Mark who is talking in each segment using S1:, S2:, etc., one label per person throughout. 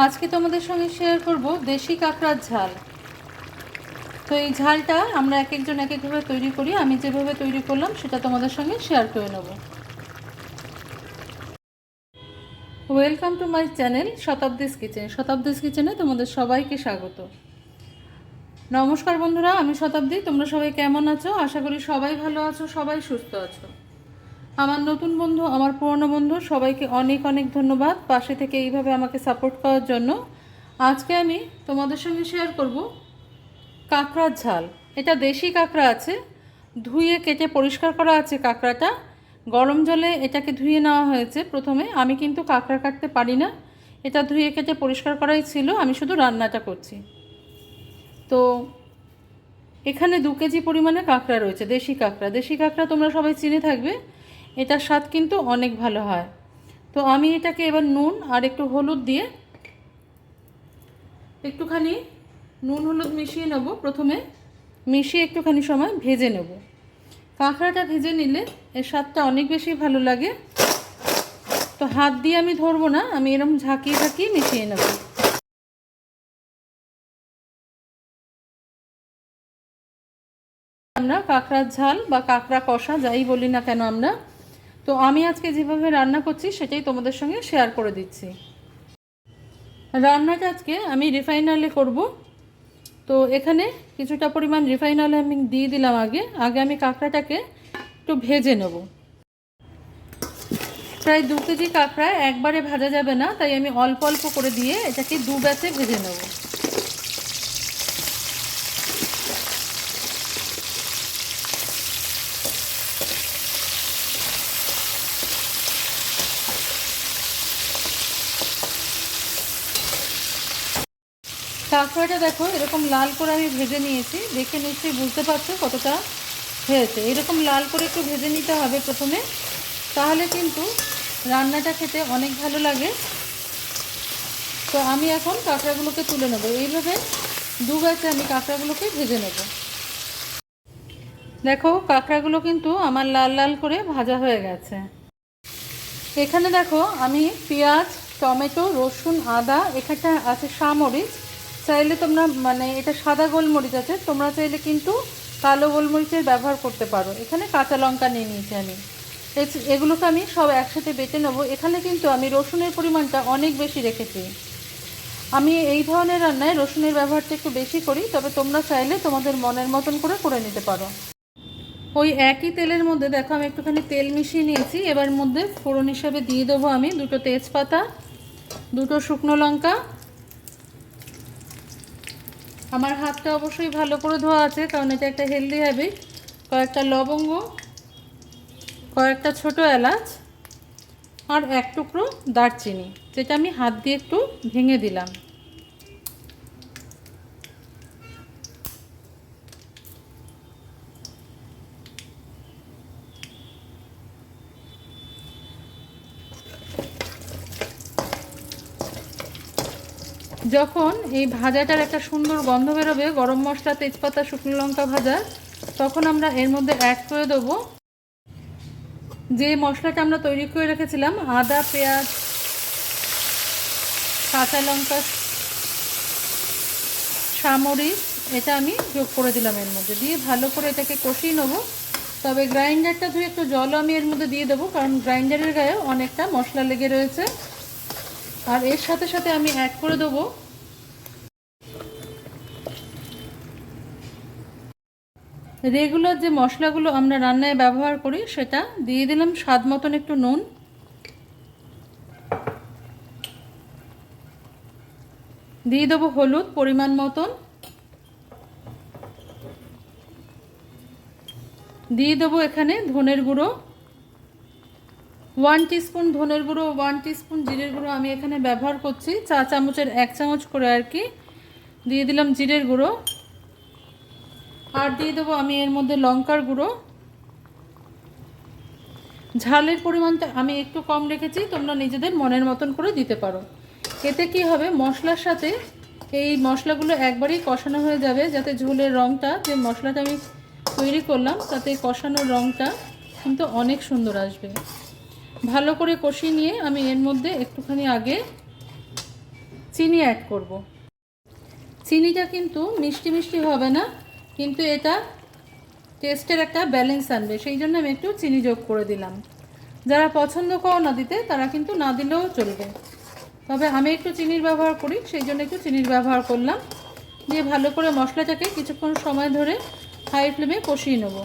S1: আজকে তোমাদের সঙ্গে শেয়ার করব দেশি কাঁকড়ার ঝাল। তো এই ঝালটা আমরা এক একজন এক একভাবে তৈরি করি, আমি যেভাবে তৈরি করলাম সেটা তোমাদের সঙ্গে শেয়ার করে নেব। Welcome to my channel Shatabdi's kitchen Shatabdi's কিচেনে তোমাদের সবাইকে স্বাগত। নমস্কার বন্ধুরা, আমি শতাব্দী, তোমরা সবাই কেমন আছো? আশা করি সবাই ভালো আছো, সবাই সুস্থ আছো। আমার নতুন বন্ধু, আমার পুরনো বন্ধু, সবাইকে অনেক অনেক ধন্যবাদ পাশে থেকে এইভাবে আমাকে সাপোর্ট করার জন্য। আজকে আমি তোমাদের সঙ্গে শেয়ার করব কাঁকড়ার ঝাল। এটা দেশি কাঁকড়া আছে, ধুয়ে কেটে পরিষ্কার করা আছে কাঁকড়াটা। গরম জলে এটাকে ধুয়ে নেওয়া হয়েছে প্রথমে। আমি কিন্তু কাঁকড়া কাটতে পারি না। এটা ধুয়ে কেটে পরিষ্কার করাই ছিল। আমি শুধু রান্নাটা করছি। তো এখানে দু কেজি পরিমাণে কাঁকড়া রয়েছে, দেশি কাঁকড়া। দেশি কাঁকড়া তোমরা সবাই চিনে থাকবে। এটার স্বাদ কিন্তু অনেক ভালো হয়। তো আমি এটাকে এবার নুন আর একটু হলুদ দিয়ে একটুখানি নুন হলুদ মিশিয়ে নেব। প্রথমে মিশিয়ে একটুখানি সময় ভেজে নেব। কাঁকড়াটা ভেজে নিলে এর স্বাদটা অনেক বেশি ভালো লাগে। তো হাত দিয়ে আমি ধরবো না, আমি এরকম ঝাঁকিয়ে ঝাঁকিয়ে মিশিয়ে নেব। আমরা কাঁকড়ার ঝাল বা কাঁকড়া কষা যাই বলি না কেন আমরা তো আমি আজকে যেভাবে রান্না করছি, সেটাই তোমাদের সঙ্গে শেয়ার করে দিচ্ছি। রান্নাটা আজকে আমি রিফাইন অয়েলে করব। তো এখানে কিছুটা পরিমাণ রিফাইন আমি দিয়ে দিলাম আগে। আগে আমি কাঁকড়াটাকে একটু ভেজে নেব। প্রায় দু কেজি কাঁকড়া একবারে ভাজা যাবে না, তাই আমি অল্প অল্প করে দিয়ে এটাকে দু ব্যাচে ভেজে নেব। কাঁকড়াটা দেখো, এরকম লাল করে আমি ভেজে নিয়েছি। দেখে নিশ্চয়ই বুঝতে পারছ কতটা হয়েছে। এরকম লাল করে একটু ভেজে নিতে হবে প্রথমে। তাহলে কিন্তু রান্নাটা খেতে অনেক ভালো লাগে। তো আমি এখন কাঁকড়াগুলোকে তুলে নেব। এইভাবে দু ব্যাচে আমি কাঁকড়াগুলোকে ভেজে নেব। দেখো, কাঁকড়াগুলো কিন্তু আমার লাল লাল করে ভাজা হয়ে গেছে। এখানে দেখো, আমি পেঁয়াজ, টমেটো, রসুন, আদা, এখানটা আছে শামরিচ চাইলে তোমরা মানে এটা সাদা গোলমরিচ আছে, তোমরা চাইলে কিন্তু কালো গোলমরিচের ব্যবহার করতে পারো। এখানে কাঁচা লঙ্কা নিয়ে নিয়েছি আমি। এগুলোকে আমি সব একসাথে বেটে নেব। এখানে কিন্তু আমি রসুনের পরিমাণটা অনেক বেশি রেখেছি। আমি এই ধরনের রান্নায় রসুনের ব্যবহারটা একটু বেশি করি, তবে তোমরা চাইলে তোমাদের মনের মতন করে করে নিতে পারো। ওই একই তেলের মধ্যে, দেখো আমি একটুখানি তেল মিশিয়ে নিয়েছি। এবার মধ্যে ফোড়ন হিসাবে দিয়ে দেবো আমি দুটো তেজপাতা, দুটো শুকনো লঙ্কা আমার হাতটা অবশ্যই ভালো করে ধোয়া আছে, কারণ এটা একটা হেলদি হ্যাবিট কয়েকটা লবঙ্গ, কয়েকটা ছোট এলাচ, আর এক টুকরো দারচিনি, যেটা আমি হাত দিয়ে একটু ভেঙে দিলাম। যখন এই ভাজাটার একটা সুন্দর গন্ধ বেরোবে, গরম মশলা, তেজপাতা, শুকনো লঙ্কা ভাজা, তখন আমরা এর মধ্যে অ্যাড করে দেবো যে মশলাটা আমরা তৈরি করে রেখেছিলাম, আদা, পেঁয়াজ, কাঁচা লঙ্কা, সামরিচ, এটা আমি যোগ করে দিলাম এর মধ্যে। দিয়ে ভালো করে এটাকে কষিয়ে নেব। তবে গ্রাইন্ডারটা ধুয়ে একটু জলও আমি এর মধ্যে দিয়ে দেবো, কারণ গ্রাইন্ডারের গায়ে অনেকটা মশলা লেগে রয়েছে। আর এর সাথে সাথে আমি অ্যাড করে দেবো। রেগুলার যে মশলাগুলো আমরা রান্নায় ব্যবহার করি, সেটা দিয়ে দিলাম স্বাদ মতন একটু নুন। দিয়ে দেবো হলুদ পরিমাণ মতন। দিয়ে দেবো এখানে ধনের গুঁড়ো। ওয়ান টিস্পুন ধনের গুঁড়ো, ওয়ান টিস্পুন জিরের গুঁড়ো আমি এখানে ব্যবহার করছি। চা চামচের এক চামচ করে আর কি। দিয়ে দিলাম জিরের গুঁড়ো। আর দিয়ে দেবো আমি এর মধ্যে লঙ্কার গুঁড়ো। ঝালের পরিমাণটা আমি একটু কম রেখেছি, তোমরা নিজেদের মনের মতন করে দিতে পারো। এতে কি হবে? মশলার সাথে এই মশলাগুলো একবারেই কষানো হয়ে যাবে, যাতে ঝোলের রঙটা যে মশলাটা আমি তৈরি করলাম, তাতে কষানোর রঙটা কিন্তু অনেক সুন্দর আসবে। ভালো করে কষিয়ে নিয়ে আমি এর মধ্যে একটুখানি আগে চিনি অ্যাড করব। চিনিটা কিন্তু মিষ্টি মিষ্টি হবে না, কিন্তু এটা টেস্টের একটা ব্যালেন্স আনবে, সেই জন্য আমি একটু চিনি যোগ করে দিলাম। যারা পছন্দ করো না দিতে, তারা কিন্তু না দিলেও চলবে। তবে আমি একটু চিনির ব্যবহার করি, সেই জন্য একটু চিনির ব্যবহার করলাম। দিয়ে ভালো করে মশলাটাকে কিছুক্ষণ সময় ধরে হাই ফ্লেমে কষিয়ে নেব।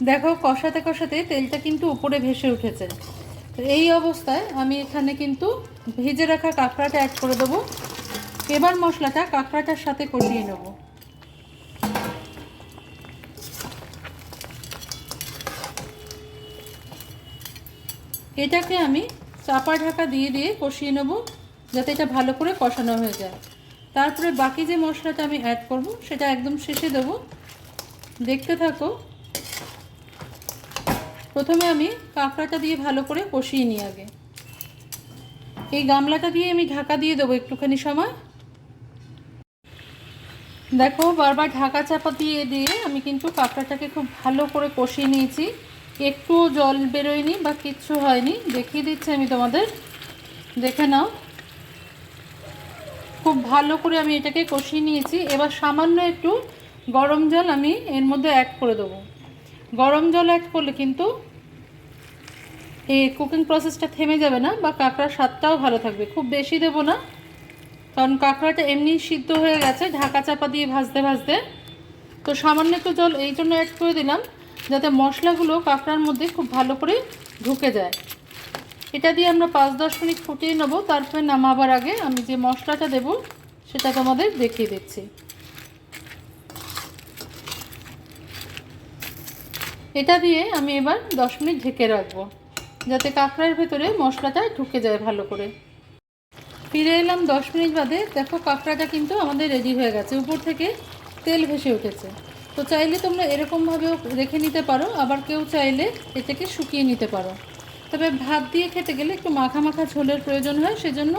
S1: দেখো, কষাতে কষাতে তেলটা কিন্তু উপরে ভেসে উঠেছে। এই অবস্থায় আমি এখানে কিন্তু ভেজে রাখা কাঁকড়াটা অ্যাড করে দেবো। এবার মশলাটা কাঁকড়াটার সাথে কষিয়ে নেব। এটাকে আমি চাপা ঢাকা দিয়ে দিয়ে কষিয়ে নেব, যাতে এটা ভালো করে কষানো হয়ে যায়। তারপরে বাকি যে মশলাটা আমি অ্যাড করব, সেটা একদম শেষে দেবো। দেখতে থাকো প্রথমে আমি কাঁকড়াটা দিয়ে ভালো করে কষিয়ে নিই আগে। এই গামলাটা দিয়ে আমি ঢাকা দিয়ে দেবো একটুখানি সময়। দেখো, বারবার ঢাকা চাপা দিয়ে দিয়ে আমি কিন্তু কাঁকড়াটাকে খুব ভালো করে কষিয়ে নিয়েছি। একটু জল বেরোয়নি বা কিচ্ছু হয়নি। দেখিয়ে দিচ্ছি আমি তোমাদের। দেখে নাও। খুব ভালো করে আমি এটাকে কষিয়ে নিয়েছি। এবার সামান্য একটু গরম জল আমি এর মধ্যে অ্যাড করে দেবো। গরম জল অ্যাড করলে কিন্তু এই কুকিং প্রসেসটা থেমে যাবে না, বা কাঁকড়ার স্বাদটাও ভালো থাকবে। খুব বেশি দেবো না, কারণ কাঁকড়াটা এমনি সিদ্ধ হয়ে গেছে, ঢাকা চাপা দিয়ে ভাজতে ভাজতে। তো সামান্য একটু জল এই জন্য অ্যাড করে দিলাম, যাতে মশলাগুলো কাঁকড়ার মধ্যে খুব ভালো করে ঢুকে যায়। এটা দিয়ে আমরা পাঁচ দশ মিনিট ফুটিয়ে নেব, তারপরে নামাবার আগে আমি যে মশলাটা দেব, সেটা তোমাদের দেখিয়ে দিচ্ছি। এটা দিয়ে আমি এবার দশ মিনিট ঢেকে রাখব। যাতে কাঁকড়ার ভেতরে মশলাটা ঢুকে যায় ভালো করে। ফিরে এলাম দশ মিনিট বাদে। দেখো কাঁকড়াটা কিন্তু আমাদের রেডি হয়ে গেছে। উপর থেকে তেল ভেসে উঠেছে। তো চাইলে তোমরা এরকমভাবেও রেখে নিতে পারো। আবার কেউ চাইলে এটাকে শুকিয়ে নিতে পারো। তবে ভাত দিয়ে খেতে গেলে একটু মাখা মাখা ঝোলের প্রয়োজন হয়, সেজন্য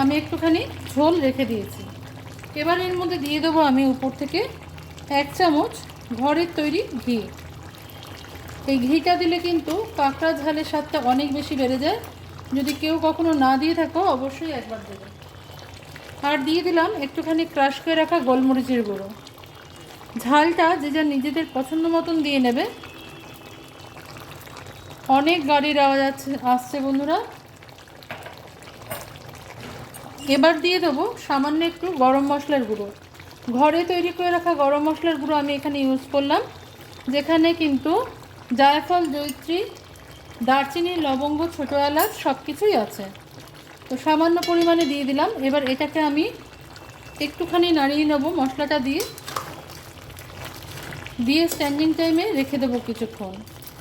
S1: আমি একটুখানি ঝোল রেখে দিয়েছি। এবার এর মধ্যে দিয়ে দেবো আমি উপর থেকে এক চামচ ঘরের তৈরি ঘি। এই ঘিটা দিলে কিন্তু কাঁকড়া ঝালের স্বাদটা অনেক বেশি বেড়ে যায়। যদি কেউ কখনো না দিয়ে থাকো, অবশ্যই একবার দেবে। আর দিয়ে দিলাম একটুখানি ক্রাশ করে রাখা গোলমরিচের গুঁড়ো। ঝালটা যে যা নিজেদের পছন্দ মতন দিয়ে নেবে। অনেক গাড়ির আওয়াজ আছে, আসছে বন্ধুরা। এবার দিয়ে দেবো সামান্য একটু গরম মশলার গুঁড়ো। ঘরে তৈরি করে রাখা গরম মশলার গুঁড়ো আমি এখানে ইউজ করলাম, যেখানে কিন্তু জায়ফল জৈত্রী দারচিনি, লবঙ্গ, ছোটো এলাচ সব কিছুই আছে। তো সামান্য পরিমাণে দিয়ে দিলাম। এবার এটাকে আমি একটুখানি নাড়িয়ে নেব, মশলাটা দিয়ে। দিয়ে স্ট্যান্ডিং টাইমে রেখে দেবো কিছুক্ষণ।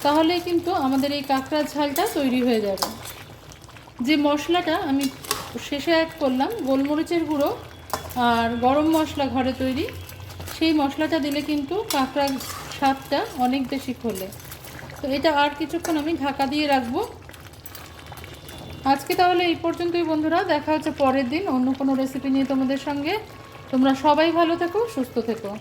S1: তাহলেই কিন্তু আমাদের এই কাঁকড়ার ঝালটা তৈরি হয়ে যাবে। যে মশলাটা আমি শেষে অ্যাড করলাম, গোলমরিচের গুঁড়ো আর গরম মশলা ঘরে তৈরি, সেই মশলাটা দিলে কিন্তু কাঁকড়ার স্বাদটা অনেক বেশি খোলে। তো এটা আর কিছুক্ষণ আমি ঢাকা দিয়ে রাখব। আজকে তাহলে এই পর্যন্তই বন্ধুরা, দেখা হচ্ছে পরের দিন অন্য কোনো রেসিপি নিয়ে তোমাদের সঙ্গে। তোমরা সবাই ভালো থেকো, সুস্থ থেকো।